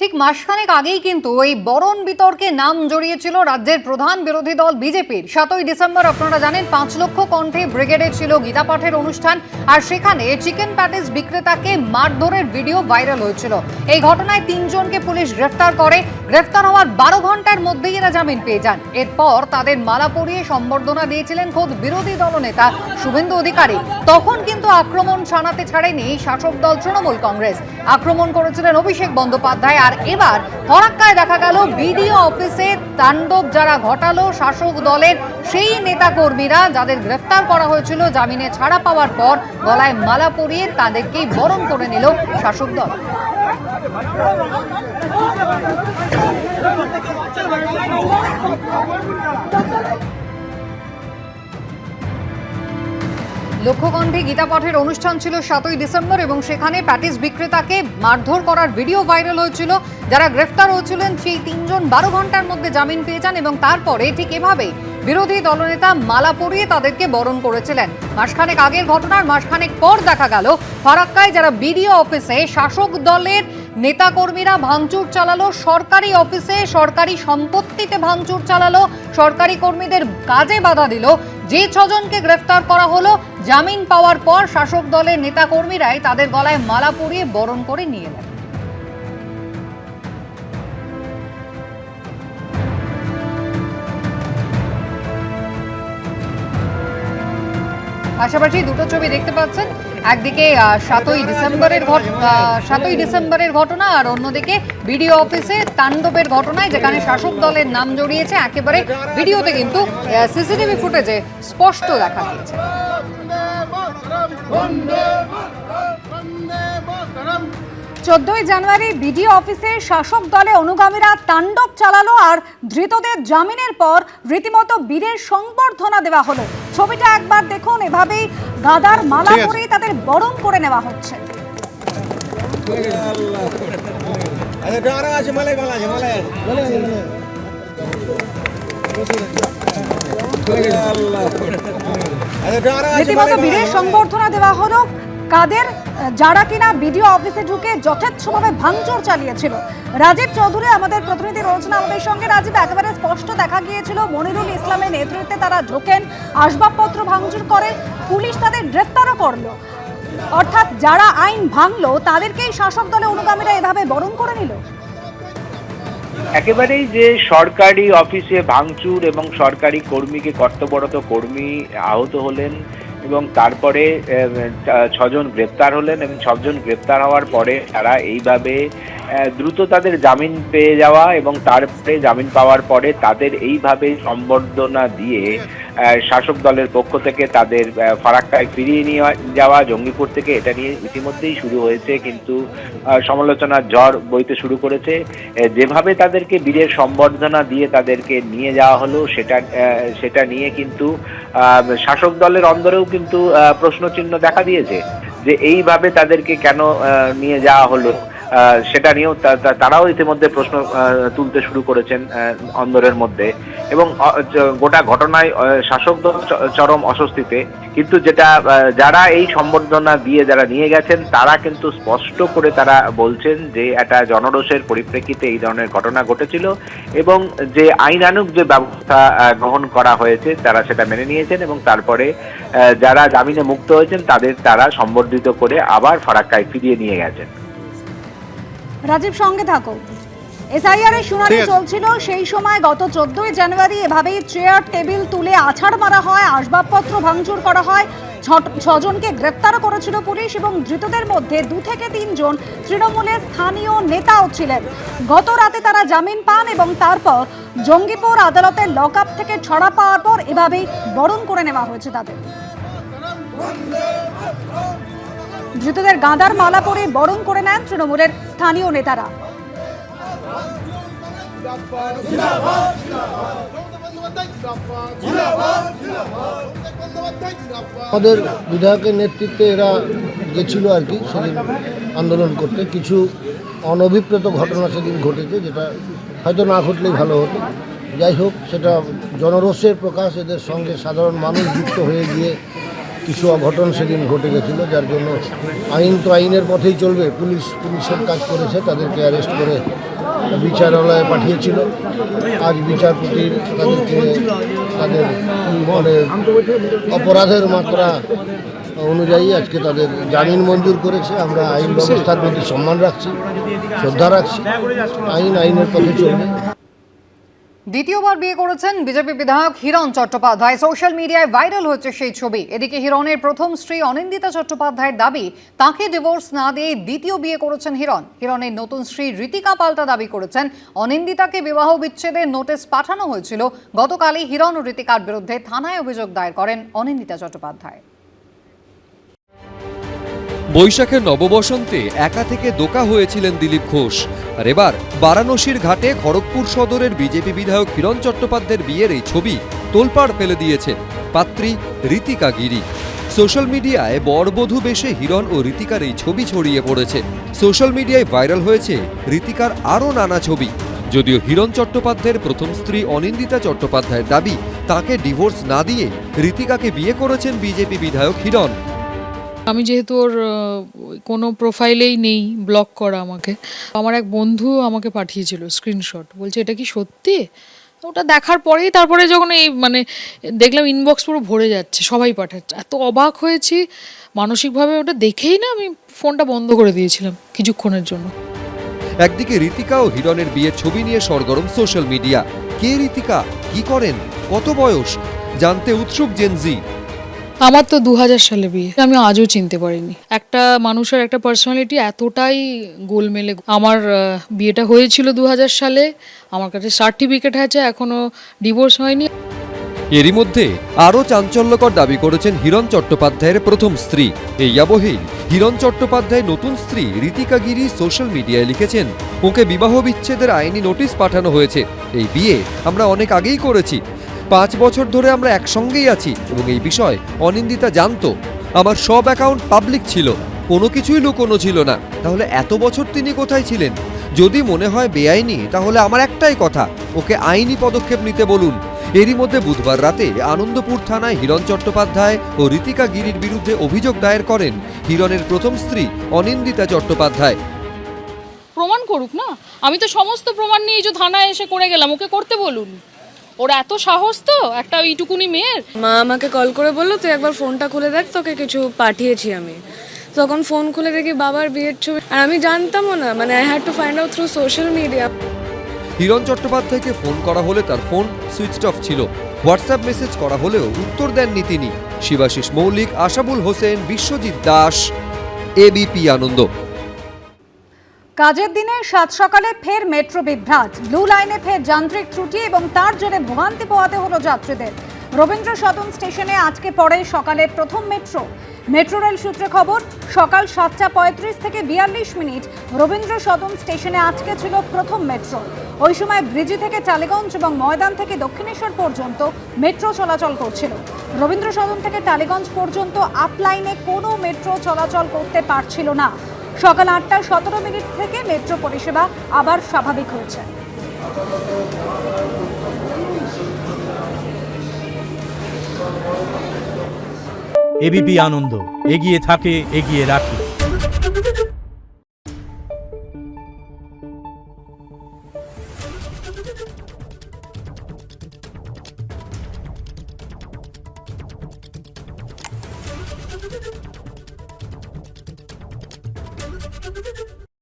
ঠিক মাসখানেক আগেই কিন্তু এই বরণ বিতর্কে নাম জড়িয়েছিল রাজ্যের প্রধান বিরোধী দল বিজেপির। সাতই ডিসেম্বর আপনারা জানেন, পাঁচ লক্ষ কণ্ঠে ব্রিগেডে ছিল গীতা পাঠের অনুষ্ঠান, আর সেখানে চিকেন প্যাটিস বিক্রেতাকে মারধরের ভিডিও ভাইরাল হয়েছিল। এই ঘটনায় তিনজনকে পুলিশ গ্রেফতার করে। গ্রেফতার হওয়ার বারো ঘণ্টার মধ্যেই এরা জামিন পেয়ে যান। এরপর তাদের মালা পরিয়ে সম্বর্ধনা দিয়েছিলেন খোদ বিরোধী দলনেতা শুভেন্দু অধিকারী। তখন কিন্তু আক্রমণ শানাতে ছাড়েনি শাসক দল তৃণমূল কংগ্রেস। আক্রমণ করেছিলেন অভিষেক বন্দ্যোপাধ্যায় আর এবার ফরাক্কায় দেখা গেল বিডিও অফিসে তাণ্ডব যারা ঘটালো শাসক দলের সেই নেতাকর্মীরা যাদের গ্রেফতার করা হয়েছিল জামিনে ছাড়া পাওয়ার পর গলায় মালা পরিয়ে তাদেরকেই বরণ করে নিল শাসক দল। লক্ষ্যকণ্ঠে গীতা পাঠের অনুষ্ঠান ছিল সাতই ডিসেম্বর এবং সেখানে প্যাটিস বিক্রেতাকে মারধর করার ভিডিও ভাইরাল হয়েছিল। যারা গ্রেফতার হয়েছিলেন, সেই তিনজন বারো ঘণ্টার মধ্যে জামিন পেয়ে যান এবং তারপরে ঠিক এভাবে বিরোধী দলনেতা মালা পরিয়ে তাদেরকে বরণ করেছিলেন। মাসখানেক আগের ঘটনার মাসখানেক পর দেখা গেল, ফারাক্কায় যারা বিডিও অফিসে শাসক দলের নেতাকর্মীরা ভাঙচুর চালালো সরকারি অফিসে, সরকারি সম্পত্তিতে ভাঙচুর চালালো, সরকারি কর্মীদের কাজে বাধা দিল। যে ছজনকে গ্রেফতার করা হলো, জামিন পাওয়ার পর শাসক দলের নেতাকর্মীরাই তাদের গলায় মালা পরিয়ে বরণ করে নিয়ে এলেন। পাশাপাশি দুটো ছবি দেখতে পাচ্ছেন। একদিকে সাতই ডিসেম্বরের সাতই ডিসেম্বরের ঘটনা আর অন্যদিকে বিডিও অফিসে তাণ্ডবের ঘটনায় যেখানে শাসক দলের নাম জড়িয়েছে, একেবারে ভিডিওতে কিন্তু সিসিটিভি ফুটেজে স্পষ্ট দেখা গিয়েছে। চোদ্দই জানুয়ারি বিডিও অফিসে শাসক দলে অনুগামীরা তাণ্ডব চালালো আর ধৃতদের জামিনের পর রীতিমতো বীরের সংবর্ধনা দেওয়া হলো। ছবিটা একবার দেখুন এভাবেই গাদার মালা। পরেই তাদের বরণ করে নেওয়া হচ্ছে। রীতিমতো বীরের সংবর্ধনা দেওয়া হলো। কাদের? যারা কিনা বিডিও অফিসে ঢুকে যথেচ্ছভাবে ভাঙচুর চালিয়েছিল। রাজীব চৌধুরী আমাদের প্রতিনিধি রয়েছেন আমাদের সঙ্গে। রাজীব, একেবারে স্পষ্ট দেখা গিয়েছিল, মনিরুল ইসলামের নেতৃত্বে তারা ঢোকেন, আসবাবপত্র ভাঙচুর করেন পুলিশ তাদের গ্রেফতারও করল। অর্থাৎ যারা আইন ভাঙলো, তাদেরকেই শাসক দলে অনুগামীরা এভাবে বরণ করে নিল। একেবারেই যে সরকারি অফিসে ভাঙচুর এবং সরকারি কর্মীকে কর্তব্যরত কর্মী আহত হলেন এবং তারপরে ছজন গ্রেপ্তার হলেন এবং ছজন গ্রেপ্তার হওয়ার পরে তারা এইভাবে দ্রুত তাদের জামিন পেয়ে যাওয়া এবং তারপরে জামিন পাওয়ার পরে তাদের এইভাবে সম্বর্ধনা দিয়ে শাসক দলের পক্ষ থেকে তাদের ফারাক্কায় ফিরিয়ে নিয়ে যাওয়া, জঙ্গিপুর থেকে এটা নিয়ে ইতিমধ্যেই শুরু হয়েছে, কিন্তু সমালোচনার ঝড় বইতে শুরু করেছে। যেভাবে তাদেরকে বীরের সম্বর্ধনা দিয়ে তাদেরকে নিয়ে যাওয়া হলো, সেটা সেটা নিয়ে কিন্তু শাসক দলের অন্দরেও কিন্তু প্রশ্নচিহ্ন দেখা দিয়েছে যে, এইভাবে তাদেরকে কেন নিয়ে যাওয়া হলো? সেটা নিয়েও তারাও ইতিমধ্যে প্রশ্ন তুলতে শুরু করেছেন অন্দরের মধ্যে। এবং গোটা ঘটনায় শাসক দল চরম অস্বস্তিতে। কিন্তু যেটা যারা এই সম্বর্ধনা দিয়ে যারা নিয়ে গেছেন, তারা কিন্তু স্পষ্ট করে তারা বলছেন যে, একটা জনরোষের পরিপ্রেক্ষিতে এই ধরনের ঘটনা ঘটেছিল এবং যে আইনানুগ যে ব্যবস্থা গ্রহণ করা হয়েছে, তারা সেটা মেনে নিয়েছেন এবং তারপরে যারা জামিনে মুক্ত হয়েছেন, তাদের তারা সম্বর্ধিত করে আবার ফারাক্কায় ফিরিয়ে নিয়ে গেছেন। রাজীব সঙ্গে থাকো। এসআইআর এর শুনানি চলছিল সেই সময় গত চোদ্দই জানুয়ারি এভাবেই চেয়ার টেবিল তুলে আছাড় মারা হয় আসবাবপত্র ভাঙচুর করা হয়। ছজনকে গ্রেপ্তার করেছিল পুলিশ এবং ধৃতদের মধ্যে দু থেকে তিনজন তৃণমূলের স্থানীয় নেতাও ছিলেন। গত রাতে তারা জামিন পান এবং তারপর জঙ্গিপুর আদালতের লক আপ থেকে ছড়া পাওয়ার পর এভাবেই বরণ করে নেওয়া হয়েছে তাদের। ধৃতদের গাঁদার মালা পরে বরণ করে নেন তৃণমূলের স্থানীয় নেতারা। আমাদের বিধায়কের নেতৃত্বে এরা গেছিল আর কি সেদিন আন্দোলন করতে। কিছু অনভিপ্রেত ঘটনা সেদিন ঘটেছে যেটা হয়তো না ঘটলেই ভালো হতো। যাই হোক, সেটা জনরোষের প্রকাশ, এদের সঙ্গে সাধারণ মানুষ যুক্ত হয়ে গিয়ে কিছু অঘটন সেদিন ঘটে গেছিল, যার জন্য আইন তো আইনের পথেই চলবে। পুলিশ, পুলিশের কাজ করেছে, তাদেরকে অ্যারেস্ট করে বিচারালয়ে পাঠিয়েছিল। আজ বিচারপতির তাদেরকে তাদের মানে অপরাধের মাত্রা অনুযায়ী আজকে তাদের জামিন মঞ্জুর করেছে। আমরা আইন ব্যবস্থার প্রতি সম্মান রাখছি, শ্রদ্ধা রাখছি। আইন আইনের পথে চলবে। দ্বিতীয়বার বিয়ে করেছেন বিজেপি বিধায়ক হিরণ চট্টোপাধ্যায়। সোশ্যাল মিডিয়ায় ভাইরাল হচ্ছে সেই ছবি। এদিকে হিরণের প্রথম স্ত্রী অনিন্দিতা চট্টোপাধ্যায়ের দাবি, তাকে ডিভোর্স না দিয়ে দ্বিতীয় বিয়ে করেছেন হিরণ। হিরণের নতুন স্ত্রী রীতিকা পাল্টা দাবি করেছেন। অনিন্দিতাকে বিবাহ বিচ্ছেদের নোটিশ পাঠানো হয়েছিল। গতকালই হিরণ ও রীতিকার বিরুদ্ধে থানায় অভিযোগ দায়ের করেন অনিন্দিতা চট্টোপাধ্যায়। বৈশাখের নববসন্তে একা থেকে দোকা হয়েছিলেন দিলীপ ঘোষ। আর এবার বারাণসীর ঘাটে খড়গপুর সদরের বিজেপি বিধায়ক হিরণ চট্টোপাধ্যায়ের বিয়ের এই ছবি তোলপাড় ফেলে দিয়েছে পাত্রী রীতিকা গিরি। সোশ্যাল মিডিয়ায় বরবধূ বেশে হিরণ ও রীতিকার এই ছবি ছড়িয়ে পড়েছে। সোশ্যাল মিডিয়ায় ভাইরাল হয়েছে রীতিকার আরও নানা ছবি। যদিও হিরণ চট্টোপাধ্যায়ের প্রথম স্ত্রী অনিন্দিতা চট্টোপাধ্যায়ের দাবি, তাকে ডিভোর্স না দিয়ে রীতিকাকে বিয়ে করেছেন বিজেপি বিধায়ক হিরণ। আমি যেহেতু ওর কোনো প্রোফাইলেই নেই ব্লক করা আমাকে। আমার এক বন্ধু আমাকে পাঠিয়েছিল স্ক্রিনশট, বলছে, এটা কি সত্যি? ওটা দেখার পরেই তারপরে যখন এই মানে দেখলাম ইনবক্স পুরো ভরে যাচ্ছে, সবাই পাঠাচ্ছে। এত অবাক হয়েছি, মানসিকভাবে ওটা দেখেই না আমি ফোনটা বন্ধ করে দিয়েছিলাম কিছুক্ষণের জন্য। একদিকে রীতিকা ও হিরণের বিয়ের ছবি নিয়ে সরগরম সোশ্যাল মিডিয়া কে রীতিকা? কি করেন? কত বয়স? জানতে উৎসুক জেনজি আমার তো দু হাজার সালে বিয়ে। আমি আজও চিনতে পারিনি। একটা মানুষের একটা পার্সোনালিটি এতটাই গোলমেলে আমার বিয়েটা হয়েছিল দু হাজার সালে। আমার কাছে সার্টিফিকেট আছে, এখনও ডিভোর্স হয়নি। এরই মধ্যে আরও চাঞ্চল্যকর দাবি করেছেন হিরণ চট্টোপাধ্যায়ের প্রথম স্ত্রী। এই আবহেই হিরণ চট্টোপাধ্যায় নতুন স্ত্রী রীতিকা গিরি সোশ্যাল মিডিয়ায় লিখেছেন, ওকে বিবাহ বিচ্ছেদের আইনি নোটিশ পাঠানো হয়েছে। এই বিয়ে আমরা অনেক আগেই করেছি। পাঁচ বছর ধরে আমরা একসঙ্গেই আছি এবং এই বিষয় অনিন্দিতা জানতো। আমার সব অ্যাকাউন্ট পাবলিক ছিল, কোনো কিছুই লুকোনো ছিল না। তাহলে এত বছর তিনি কোথায় ছিলেন? যদি মনে হয় বেআইনি, তাহলে আমার একটাই কথা, ওকে আইনি পদক্ষেপ নিতে বলুন। এরই মধ্যে বুধবার রাতে আনন্দপুর থানায় হিরণ চট্টোপাধ্যায় ও রীতিকা গিরির বিরুদ্ধে অভিযোগ দায়ের করেন হিরণের প্রথম স্ত্রী অনিন্দিতা চট্টোপাধ্যায়। প্রমাণ করুক না? আমি তো সমস্ত প্রমাণ নিয়ে যে থানায় এসে করে গেলাম, ওকে করতে বলুন। ওর এত সাহস তো একটা এইটুকুনি মেয়ের? মা আমাকে কল করে বলল তুই একবার ফোনটা খুলে দেখ তোকে কিছু পাঠিয়েছি আমি। তখন ফোন খুলে দেখি বাবার বিয়ের ছবি। আর আমি জানতামও না মানে I had to find out through social media Hiran চট্টোপাধ্যায়কে phone করা হলে তার ফোন সুইচড অফ ছিল। হোয়াটসঅ্যাপ মেসেজ করা হলেও উত্তর দেননি তিনি। শিবাশিস মৌলিক আশাবুল হোসেন বিশ্বজিৎ দাস এবিপি আনন্দ কাজের দিনে সাত সকালে ফের মেট্রো বিভ্রাট। ব্লু লাইনে ফের যান্ত্রিক ত্রুটি এবং তার জেরে ভোগান্তি পোহাতে হলো যাত্রীদের। রবীন্দ্র সদন স্টেশনে আজকে পড়ে সকালের প্রথম মেট্রো। মেট্রো রেল সূত্রে খবর, সকাল সাতটা পঁয়ত্রিশ থেকে বিয়াল্লিশ মিনিট রবীন্দ্র সদন স্টেশনে আজকে ছিল প্রথম মেট্রো। ওই সময় ব্রিজি থেকে টালিগঞ্জ এবং ময়দান থেকে দক্ষিণেশ্বর পর্যন্ত মেট্রো চলাচল করছিল। রবীন্দ্র সদন থেকে টালিগঞ্জ পর্যন্ত আপলাইনে কোনো মেট্রো চলাচল করতে পারছিল না। সকাল আটটা সতেরো মিনিট থেকে মেট্রো পরিষেবা আবার স্বাভাবিক হয়েছে। এবিপি আনন্দ, এগিয়ে থাকে, এগিয়ে রাখে।